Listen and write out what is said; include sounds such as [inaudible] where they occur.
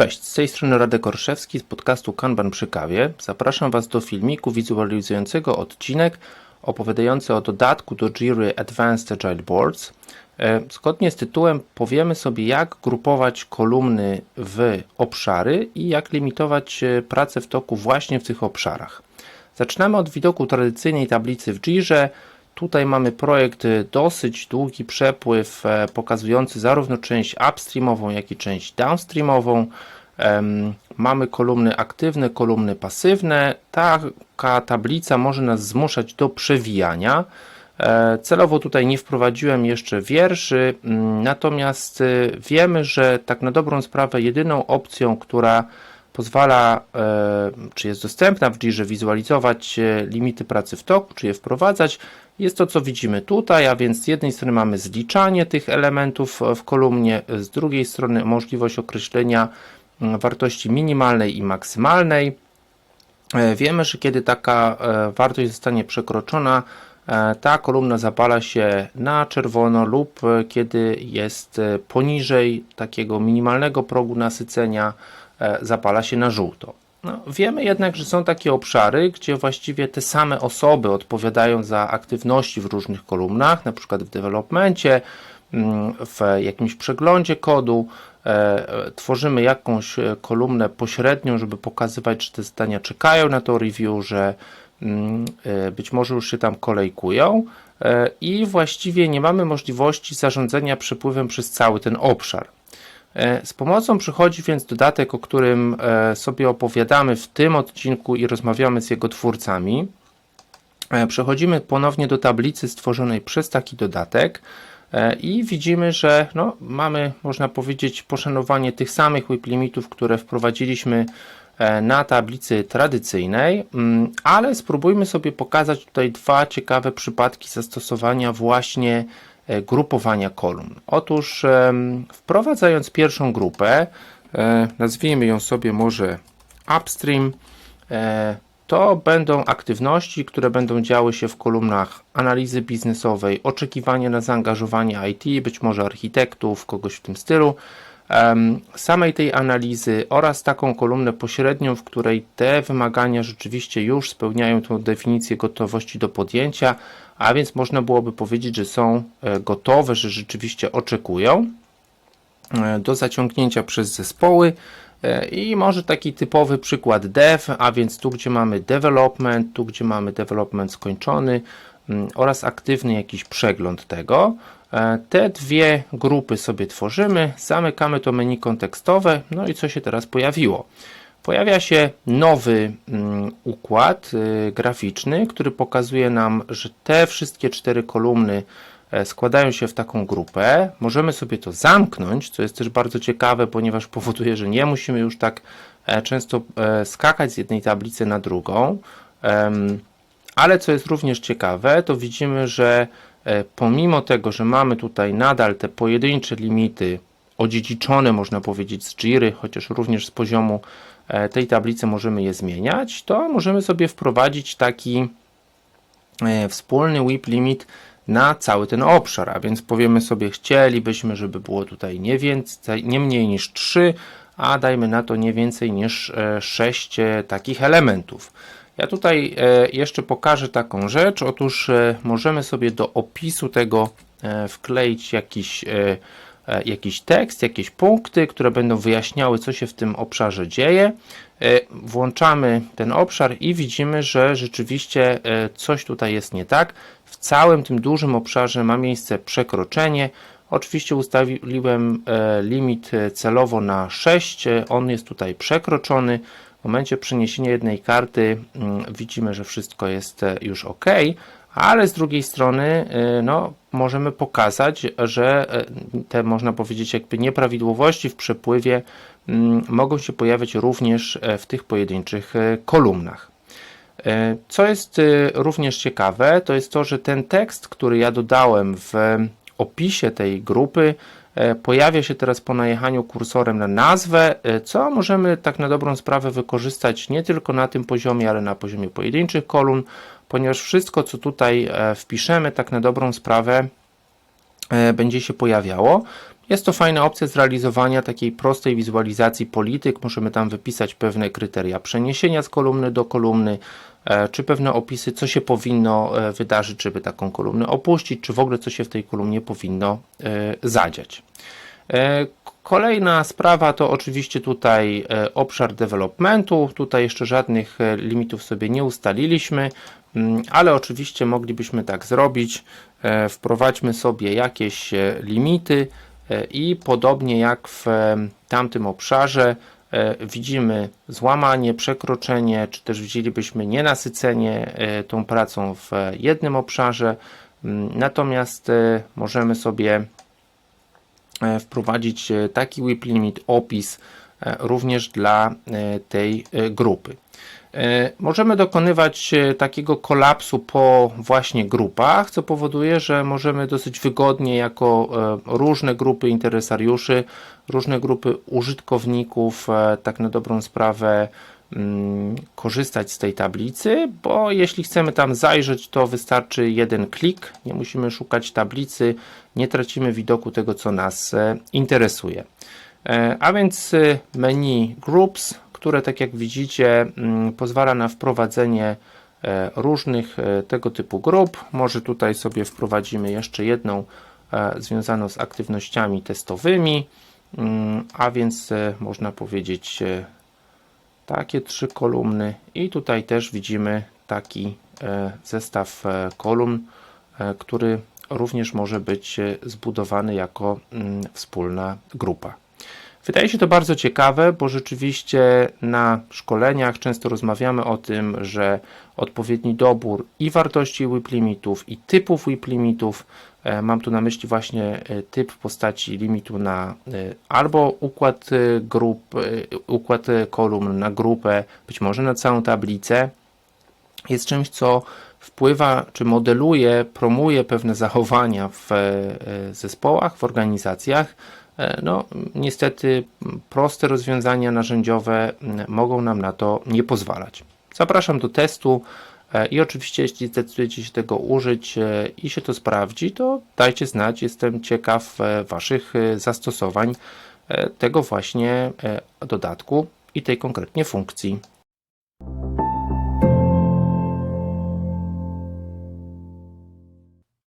Cześć, z tej strony Radek Orszewski z podcastu Kanban przy kawie. Zapraszam Was do filmiku wizualizującego odcinek opowiadający o dodatku do Jira Advanced Agile Boards. E, Zgodnie z tytułem powiemy sobie jak grupować kolumny w obszary i jak limitować e, pracę w toku właśnie w tych obszarach. Zaczynamy od widoku tradycyjnej tablicy w Jirze. Tutaj mamy projekt y, dosyć długi przepływ e, pokazujący zarówno część upstreamową, jak i część downstreamową. Mamy kolumny aktywne, kolumny pasywne. Taka tablica może nas zmuszać do przewijania. E, Celowo tutaj nie wprowadziłem jeszcze wierszy, mm, natomiast y, wiemy, że tak na dobrą sprawę jedyną opcją, która pozwala, e, czy jest dostępna w Jirze, wizualizować e, limity pracy w toku, czy je wprowadzać, jest to, co widzimy tutaj, a więc z jednej strony mamy zliczanie tych elementów e, w kolumnie, z drugiej strony możliwość określenia wartości minimalnej i maksymalnej. Wiemy, że kiedy taka wartość zostanie przekroczona, ta kolumna zapala się na czerwono lub kiedy jest poniżej takiego minimalnego progu nasycenia, zapala się na żółto. No, wiemy jednak, że są takie obszary, gdzie właściwie te same osoby odpowiadają za aktywności w różnych kolumnach, na przykład w developmencie, mm, w jakimś przeglądzie kodu. E, e, Tworzymy jakąś e, kolumnę pośrednią, żeby pokazywać, czy te zdania czekają na to review, że mm, e, być może już się tam kolejkują e, i właściwie nie mamy możliwości zarządzania przepływem przez cały ten obszar. E, Z pomocą przychodzi więc dodatek, o którym e, sobie opowiadamy w tym odcinku i rozmawiamy z jego twórcami. E, Przechodzimy ponownie do tablicy stworzonej przez taki dodatek i widzimy, że no, mamy, można powiedzieć, poszanowanie tych samych whip limitów, które wprowadziliśmy na tablicy tradycyjnej, mm, ale spróbujmy sobie pokazać tutaj dwa ciekawe przypadki zastosowania właśnie grupowania kolumn. Otóż em, wprowadzając pierwszą grupę, e, nazwijmy ją sobie może upstream, e, to będą aktywności, które będą działy się w kolumnach analizy biznesowej, oczekiwanie na zaangażowanie IT, być może architektów, kogoś w tym stylu, samej tej analizy oraz taką kolumnę pośrednią, w której te wymagania rzeczywiście już spełniają tą definicję gotowości do podjęcia, a więc można byłoby powiedzieć, że są e, gotowe, że rzeczywiście oczekują e, do zaciągnięcia przez zespoły. E, I może taki typowy przykład dev, a więc tu, gdzie mamy development, tu, gdzie mamy development skończony mm, oraz aktywny jakiś przegląd tego. E, Te dwie grupy sobie tworzymy, zamykamy to menu kontekstowe, no i co się teraz pojawiło? Pojawia się nowy mm, układ y, graficzny, który pokazuje nam, że te wszystkie cztery kolumny e, składają się w taką grupę. Możemy sobie to zamknąć, co jest też bardzo ciekawe, ponieważ [laughs] powoduje, że nie musimy już tak e, często skakać z jednej tablicy na drugą. Ale co jest również ciekawe, to widzimy, że pomimo tego, że mamy tutaj nadal te pojedyncze limity odziedziczone, można powiedzieć, z Jiry, chociaż również z poziomu e, tej tablicy możemy je zmieniać, to możemy sobie wprowadzić taki e, wspólny WIP limit na cały ten obszar, a więc powiemy sobie, chcielibyśmy, żeby było tutaj nie, więcej, nie mniej niż 3, a dajmy na to nie więcej niż 6 takich elementów. Ja tutaj e, jeszcze pokażę taką rzecz. Otóż e, możemy sobie do opisu tego e, wkleić jakiś, jakiś tekst, jakieś punkty, które będą wyjaśniały, co się w tym obszarze dzieje. Włączamy ten obszar i widzimy, że rzeczywiście coś tutaj jest nie tak. W całym tym dużym obszarze ma miejsce przekroczenie. Oczywiście ustawiłem limit celowo na 6. e, On jest tutaj przekroczony. W momencie przeniesienia jednej karty mm, widzimy, że wszystko jest e, już ok, ale z drugiej strony e, no, możemy pokazać, że e, te można powiedzieć jakby nieprawidłowości w przepływie mm, mogą się pojawiać również w tych pojedynczych kolumnach. Co jest również ciekawe, to jest to, że ten tekst, który ja dodałem w opisie tej grupy, pojawia się teraz po najechaniu kursorem na nazwę, e, co możemy tak na dobrą sprawę wykorzystać nie tylko na tym poziomie, ale na poziomie pojedynczych kolumn, ponieważ wszystko, co tutaj e, wpiszemy, tak na dobrą sprawę e, będzie się pojawiało. Jest to fajna opcja zrealizowania takiej prostej wizualizacji polityk. Możemy tam wypisać pewne kryteria przeniesienia z kolumny do kolumny, e, czy pewne opisy, co się powinno e, wydarzyć, żeby taką kolumnę opuścić, czy w ogóle co się w tej kolumnie powinno e, zadziać. Kolejna sprawa to oczywiście tutaj obszar developmentu. Tutaj jeszcze żadnych limitów sobie nie ustaliliśmy, mm, ale oczywiście moglibyśmy tak zrobić. Wprowadźmy sobie jakieś limity i podobnie jak w e, tamtym obszarze e, widzimy złamanie, przekroczenie, czy też widzielibyśmy nienasycenie e, tą pracą w e, jednym obszarze. Mm, Natomiast e, możemy sobie e, wprowadzić e, taki WIP limit, opis e, również dla e, tej e, grupy. E, Możemy dokonywać e, takiego kolapsu po właśnie grupach, co powoduje, że możemy dosyć wygodnie jako e, różne grupy interesariuszy, różne grupy użytkowników, tak na dobrą sprawę mm, korzystać z tej tablicy, bo jeśli chcemy tam zajrzeć, to wystarczy jeden klik, nie musimy szukać tablicy, nie tracimy widoku tego, co nas interesuje. A więc menu Groups, które tak jak widzicie mm, pozwala na wprowadzenie e, różnych e, tego typu grup. Może tutaj sobie wprowadzimy jeszcze jedną e, związaną z aktywnościami testowymi, Mm, a więc można powiedzieć takie trzy kolumny i tutaj też widzimy taki zestaw kolumn, który również może być zbudowany jako mm, wspólna grupa. Wydaje się to bardzo ciekawe, bo rzeczywiście na szkoleniach często rozmawiamy o tym, że odpowiedni dobór i wartości WIP limitów, i typów WIP limitów, e, mam tu na myśli właśnie e, typ w postaci limitu na e, albo układ grup, układ kolumn na grupę, być może na całą tablicę, jest czymś, co wpływa czy modeluje, promuje pewne zachowania w zespołach, w organizacjach. E, No, niestety proste rozwiązania narzędziowe m, mogą nam na to nie pozwalać. Zapraszam do testu e, i oczywiście jeśli zdecydujecie się tego użyć e, i się to sprawdzi, to dajcie znać. Jestem ciekaw Waszych zastosowań tego właśnie dodatku i tej konkretnie funkcji.